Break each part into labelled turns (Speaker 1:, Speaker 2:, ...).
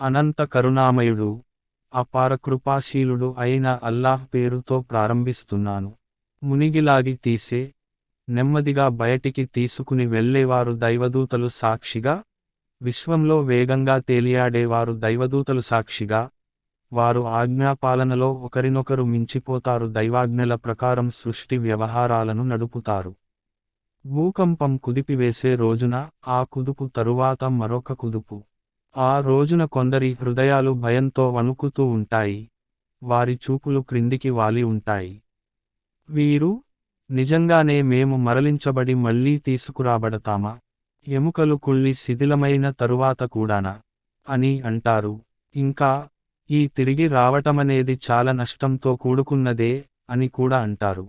Speaker 1: అనంత కరుణామయుడు అపార కృపాశీలుడు అయిన అల్లాహ్ పేరుతో ప్రారంభిస్తున్నాను. మునిగిలాగి తీసే నెమ్మదిగా బయటికి తీసుకుని వెళ్ళేవారు దైవదూతలు సాక్షిగా విశ్వంలో వేగంగా తేలియాడేవారు దైవదూతలు సాక్షిగా వారు ఆజ్ఞాపాలనలో ఒకరినొకరు మించిపోతారు దైవాజ్ఞల ప్రకారం సృష్టి వ్యవహారాలను నడుపుతారు. భూకంపం కుదిపివేసే రోజున ఆ కుదుపు తరువాత మరొక కుదుపు. ఆ రోజున కొందరి హృదయాలు భయంతో వణుకుతూ ఉంటాయి. వారి చూపులు క్రిందికి వాలి ఉంటాయి. వీరు నిజంగానే మేము మరలించబడి మళ్ళీ తీసుకురాబడతామా? ఎముకలు కుళ్ళి శిథిలమైన తరువాత కూడానా అని అంటారు. ఇంకా ఈ తిరిగి రావటమనేది చాలా నష్టంతో కూడుకున్నదే అని కూడా అంటారు.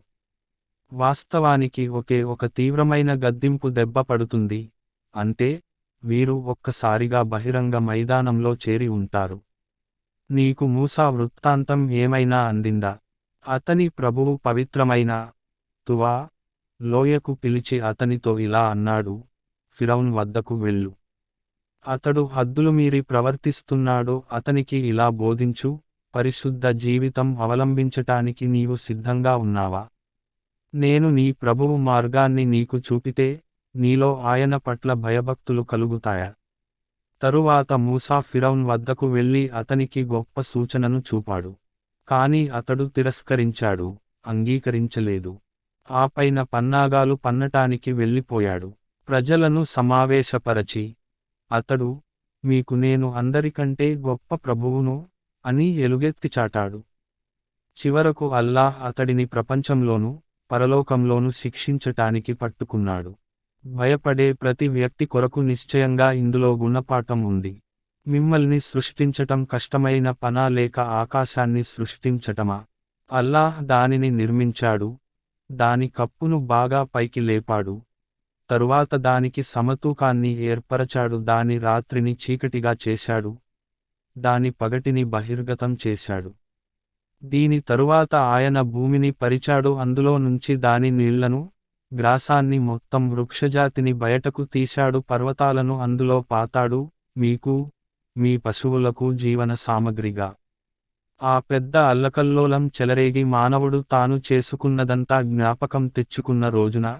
Speaker 1: వాస్తవానికి ఒకే ఒక తీవ్రమైన గద్దింపు దెబ్బ పడుతుంది. అంతే వీరు ఒక్కసారిగా బహిరంగ మైదానంలో చేరి ఉంటారు. నీకు మూసా వృత్తాంతం ఏమైనా అందిందా? అతని ప్రభువు పవిత్రమైన తువా లోయకు పిలిచి అతనితో ఇలా అన్నాడు ఫిరౌన్ వద్దకు వెళ్ళు. అతడు హద్దులు మీరి ప్రవర్తిస్తున్నాడు అతనికి ఇలా బోధించు పరిశుద్ధ జీవితం అవలంబించటానికి నీవు సిద్ధంగా ఉన్నావా? నేను నీ ప్రభువు మార్గాన్ని నీకు చూపితే నీలో ఆయన పట్ల భయభక్తులు కలుగుతాయా? తరువాత మూసా ఫిరౌన్ వద్దకు వెళ్ళి అతనికి గొప్ప సూచనను చూపాడు. కాని అతడు తిరస్కరించాడు అంగీకరించలేదు. ఆపైన పన్నాగాలు పన్నటానికి వెళ్ళిపోయాడు. ప్రజలను సమావేశపరచి అతడు మీకు నేను అందరికంటే గొప్ప ప్రభువును అని ఎలుగెత్తి చాటాడు. చివరకు అల్లాహ్ అతడిని ప్రపంచంలోనూ పరలోకంలోనూ శిక్షించటానికి పట్టుకున్నాడు. భయపడే ప్రతి వ్యక్తి కొరకు నిశ్చయంగా ఇందులో గుణపాఠం ఉంది. మిమ్మల్ని సృష్టించటం కష్టమైన పనా లేక ఆకాశాన్ని సృష్టించటమా? అల్లాహ్ దానిని నిర్మించాడు. దాని కప్పును బాగా పైకి లేపాడు. తరువాత దానికి సమతూకాన్ని ఏర్పరచాడు. దాని రాత్రిని చీకటిగా చేశాడు. దాని పగటిని బహిర్గతం చేశాడు. దీని తరువాత ఆయన భూమిని పరిచాడు. అందులో నుంచి దాని నీళ్ళను గ్రాసాన్ని మొత్తం వృక్షజాతిని బయటకు తీశాడు పర్వతాలను అందులో పాతాడు మీకు మీ పశువులకు జీవన సామగ్రిగా. ఆ పెద్ద అల్లకల్లోలం చెలరేగి మానవుడు తాను చేసుకున్నదంతా జ్ఞాపకం తెచ్చుకున్న రోజున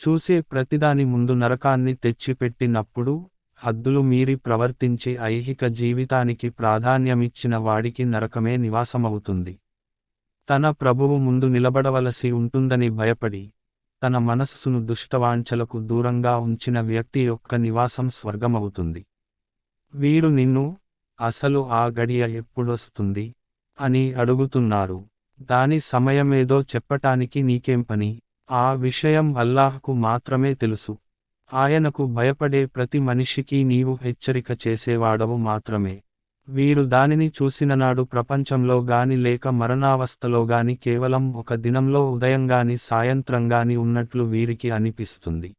Speaker 1: చూసే ప్రతిదాని ముందు నరకాన్ని తెచ్చిపెట్టినప్పుడు హద్దులు మీరి ప్రవర్తించి ఐహిక జీవితానికి ప్రాధాన్యమిచ్చిన వాడికి నరకమే నివాసమవుతుంది. తన ప్రభువు ముందు నిలబడవలసి ఉంటుందని భయపడి తన మనస్సును దుష్టవాంఛలకు దూరంగా ఉంచిన వ్యక్తి యొక్క నివాసం స్వర్గమవుతుంది. వీరు నిన్ను అసలు ఆ గడియ ఎప్పుడొస్తుంది అని అడుగుతున్నారు. దాని సమయమేదో చెప్పటానికి నీకేం పని? ఆ విషయం అల్లాహ్కు మాత్రమే తెలుసు. ఆయనకు భయపడే ప్రతి మనిషికి నీవు హెచ్చరిక చేసేవాడవు మాత్రమే. వీరు దానిని చూసిననాడు ప్రపంచంలో గాని లేక మరణావస్థలో గాని కేవలం ఒక దినంలో ఉదయంగాని సాయంత్రంగాని ఉన్నట్లు వీరికి అనిపిస్తుంది.